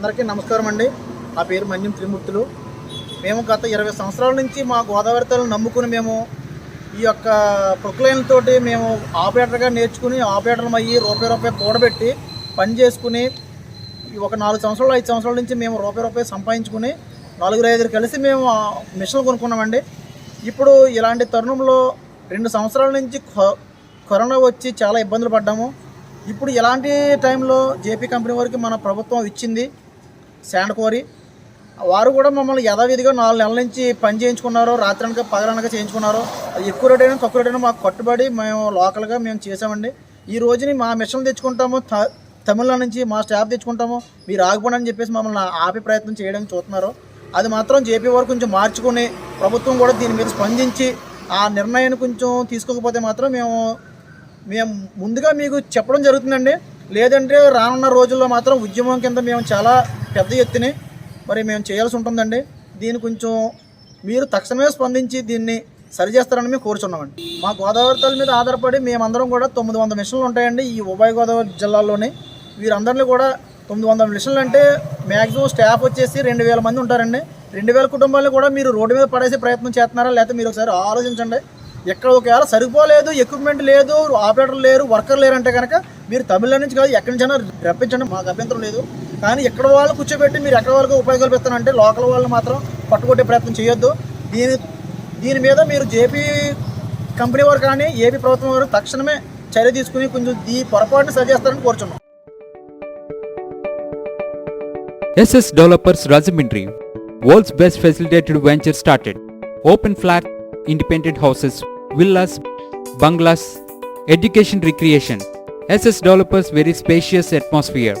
అందరికీ నమస్కారం అండి. నా పేరు మన్యం త్రిమూర్తులు. మేము గత ఇరవై సంవత్సరాల నుంచి మా గోదావరి తల్లిని నమ్ముకుని మేము ఈ యొక్క ప్రొక్లైన్ తోటి మేము ఆపరేటర్గా నేర్చుకుని ఆపరేటర్లు అయ్యి రూపాయి రూపాయి కూడబెట్టి పని చేసుకుని ఈ ఒక నాలుగు సంవత్సరాలు ఐదు సంవత్సరాల నుంచి మేము రూపాయి రూపాయి సంపాదించుకుని నలుగురు ఐదుగురు కలిసి మేము మిషన్లు కొనుక్కున్నామండి. ఇప్పుడు ఇలాంటి తరుణంలో రెండు సంవత్సరాల నుంచి కొ- కరోనా వచ్చి చాలా ఇబ్బందులు పడ్డాము. ఇప్పుడు ఇలాంటి టైంలో జేపీ కంపెనీ వారికి మన ప్రభుత్వం ఇచ్చింది. శాండ్ కోరి. వారు కూడా మమ్మల్ని యథావిధిగా నాలుగు నెలల నుంచి పని చేయించుకున్నారు రాత్రనక పగలనక చేయించుకున్నారు అది ఎక్కువ రేట్ అయినా తక్కువ రేట్ అయినా మాకు కట్టుబడి మేము లోకల్గా మేము చేసామండి. ఈ రోజుని మా మిషన్ తెచ్చుకుంటాము త- తమిళనాడు నుంచి మా స్టాఫ్ తెచ్చుకుంటాము మీరు ఆగిపోండి అని చెప్పేసి మమ్మల్ని ఆపే ప్రయత్నం చేయడానికి చూస్తున్నారు. అది మాత్రం జేపీ వారు కొంచెం మార్చుకుని ప్రభుత్వం కూడా దీని మీద స్పందించి ఆ నిర్ణయాన్ని కొంచెం తీసుకోకపోతే మాత్రం మేము మేము ముందుగా మీకు చెప్పడం జరుగుతుందండి. లేదంటే రానున్న రోజుల్లో మాత్రం ఉద్యమం కింద మేము చాలా పెద్ద ఎత్తుని మరి మేము చేయాల్సి ఉంటుందండి. దీన్ని కొంచెం మీరు తక్షణమే స్పందించి దీన్ని సరిచేస్తారని మేము కోరుచున్నామండి. మా గోదావరి తల్లి మీద ఆధారపడి మేమందరం కూడా తొమ్మిది వందల మిషన్లు ఉంటాయండి. ఈ ఉభయ గోదావరి జిల్లాలోనే వీరందరినీ కూడా తొమ్మిది వందల మిషన్లు అంటే మ్యాక్సిమం స్టాఫ్ వచ్చేసి రెండు వేల మంది ఉంటారండి. రెండు వేల కుటుంబాలను కూడా మీరు రోడ్డు మీద పడేసే ప్రయత్నం చేస్తున్నారా లేకపోతే మీరు ఒకసారి ఆలోచించండి. ఎక్కడ ఒకవేళ సరిపోలేదు ఎక్విప్మెంట్ లేదు ఆపరేటర్ లేరు వర్కర్ లేరు అంటే కనుక మీరు తమిళనాడు నుంచి కాదు ఎక్కడి నుంచైనా రప్పించండి. మాకు అభ్యంతరం లేదు. కానీ ఎక్కడ వాళ్ళు కూర్చోబెట్టి మీరు ఎక్కడ వాళ్ళకి ఉపయోగాలు పెడతానంటే లోకల్ వాళ్ళు మాత్రం పట్టుకొట్టే ప్రయత్నం చేయొద్దు దీని దీని మీద మీరు జేపీ కంపెనీ వారు కానీ ఏపీ ప్రభుత్వం వారు తక్షణమే చర్య తీసుకుని కొంచెం ఈ పొరపాటును సరిచేస్తారని కోరుచున్నాం SS developers Rajahmundry world's best facilitated venture started open flat independent houses villas bungalows education recreation SS developers very spacious atmosphere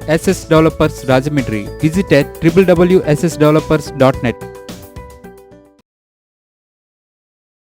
SS Developers Rajamindri. Visit at www.ssdevelopers.net.